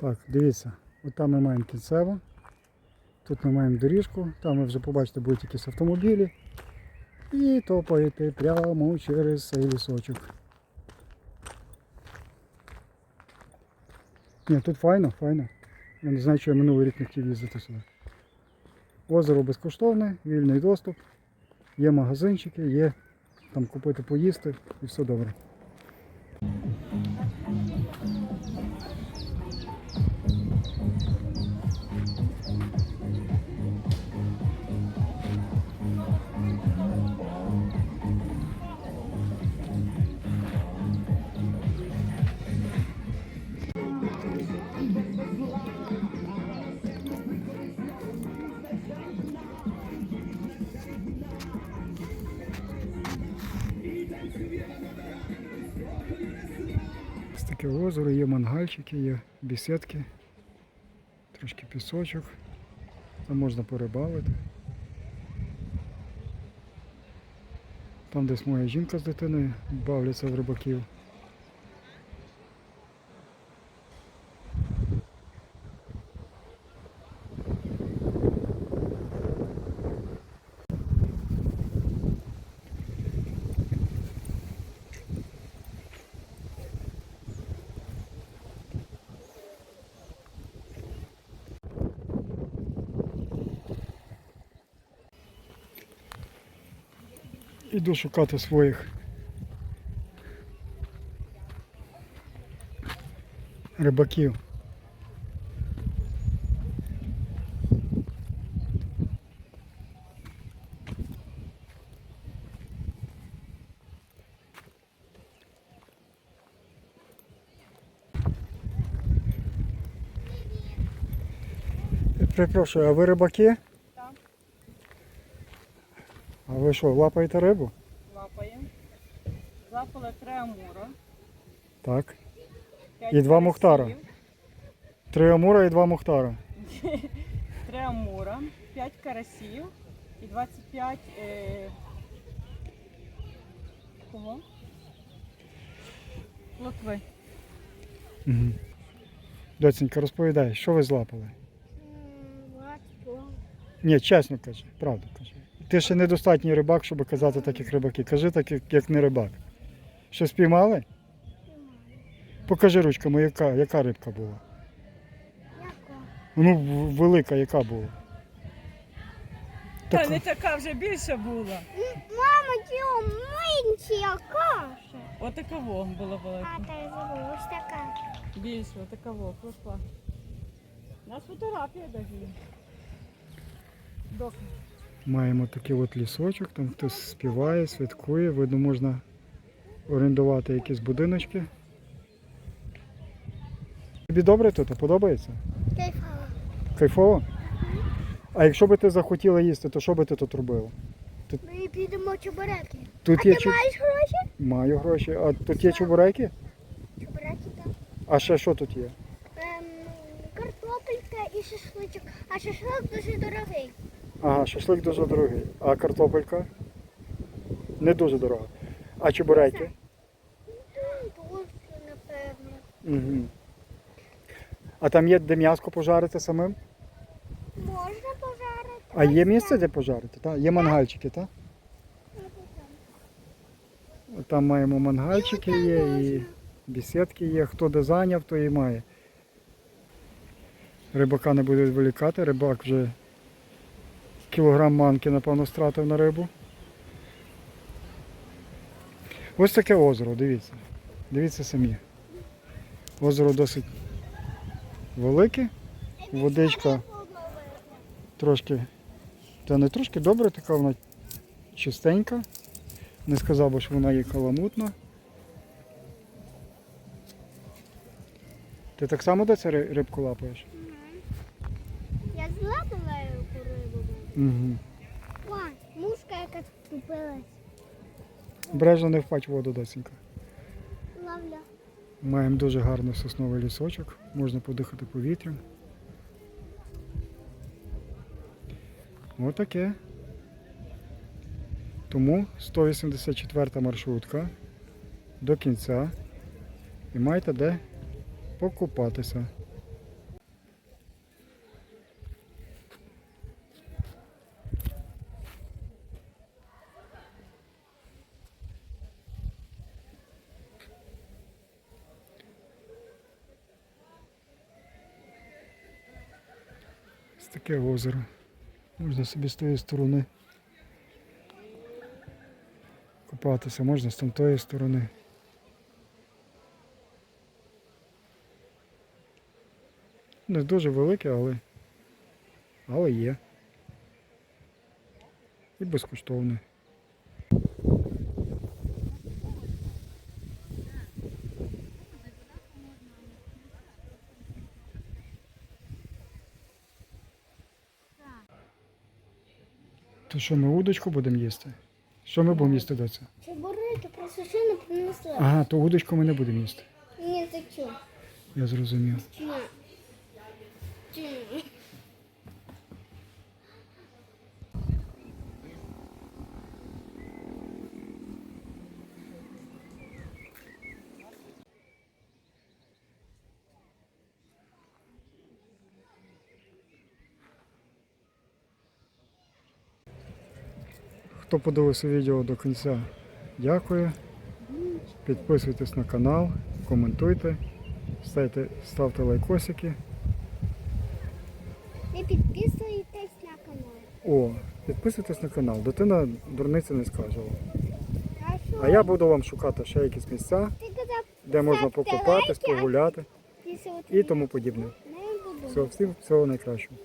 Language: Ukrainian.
Так, дивіться, от там ми маємо кінцево, тут ми маємо доріжку, там ви вже побачите будуть якісь автомобілі. І топаєте прямо через цей лісочок. Ні, тут файно, файно. Я не знаю, що я минулий рік не хотів їздити сюди. Озеро безкоштовне, вільний доступ, є магазинчики, є там купити поїсти і все добре. Ось таке озеро, є мангальчики, є бісідки, трошки пісочок. Там можна порибалити. Там десь моя жінка з дитиною бавляться в рибаків. Іду шукати своїх рибаків. Перепрошую, а ви рибаки? Так. А ви що, лапаєте рибу? Лапаємо. Лапали три амура. Так. п'ять І два мухтара. карасів, Три амура і два мухтара. Три амура, 5 карасів і 25 е... кого? Плотви. Угу. Доценька, розповідай, що ви злапали? Ні, чесно кажи, правду кажи. Ти ще недостатній рибак, щоб казати так, як рибаки. Кажи так, як, як не рибак. Що спіймали? Покажи ручками, яка, яка рибка була. Яка? Ну, велика яка була. Та не така вже більше була. Мама, ті менші каша. Отакого була велика. А та забула, ось така. Більше, отакого, пішла. У нас фотографія навіть є. Маємо такий от лісочок, там хтось співає, святкує. Видно, можна орендувати якісь будиночки. Тобі добре тут? Подобається? Кайфала. Кайфово? А якщо би ти захотіла їсти, то що би ти тут робила? Ми підемо чебуреки. Тут а є ти чу... маєш гроші? Маю гроші. А тут є чебуреки? Чебуреки там. А ще що тут є? Ем, картопелька і шашличок. А шашлик дуже дорогий. Ага, шашлик дуже дорогий. А картопелька? Не дуже дорога. А чебуреки? Напевно. Угу. А там є де м'яско пожарити самим? Можна пожарити. А є місце, де пожарити? Та? Є мангальчики, так? Там маємо мангальчики є і бесідки є. Хто де зайняв, то і має. Рибака не буде відволікати, рибак вже кілограм манки, напевно, стратив на рибу. Ось таке озеро, дивіться. Дивіться самі. Озеро досить велике, водичка трошки, та не трошки добре, така вона чистенька. Не сказав би, що вона є каламутна. Ти так само де це рибку лапаєш? Я злапала яку рибу. Угу. О, мушка яка купилась. Бережно не впадь в воду, досінька. Ловля. Маємо дуже гарний сосновий лісочок, можна подихати повітрям. Отаке. Тому 184 маршрутка до кінця. І маєте де покупатися. Ось таке озеро. Можна собі з тої сторони купатися, можна з тамтої сторони. Не дуже велике, але, але є. І безкоштовне. То що ми удочку будемо їсти? Що ми будемо їсти до цього? Чебуреки не принесли. Ага, то удочку ми не будемо їсти. Ні, за чого? Я зрозумів. Ні. Ні. Хто подивився відео до кінця, дякую. Підписуйтесь на канал, коментуйте, ставте, ставте лайкосики. Не підписуйтесь на канал. О, підписуйтесь на канал. Дитина дурниці не скаже. А я буду вам шукати ще якісь місця, де можна покупатись, погуляти і тому подібне. не. Все, всім всього найкращого.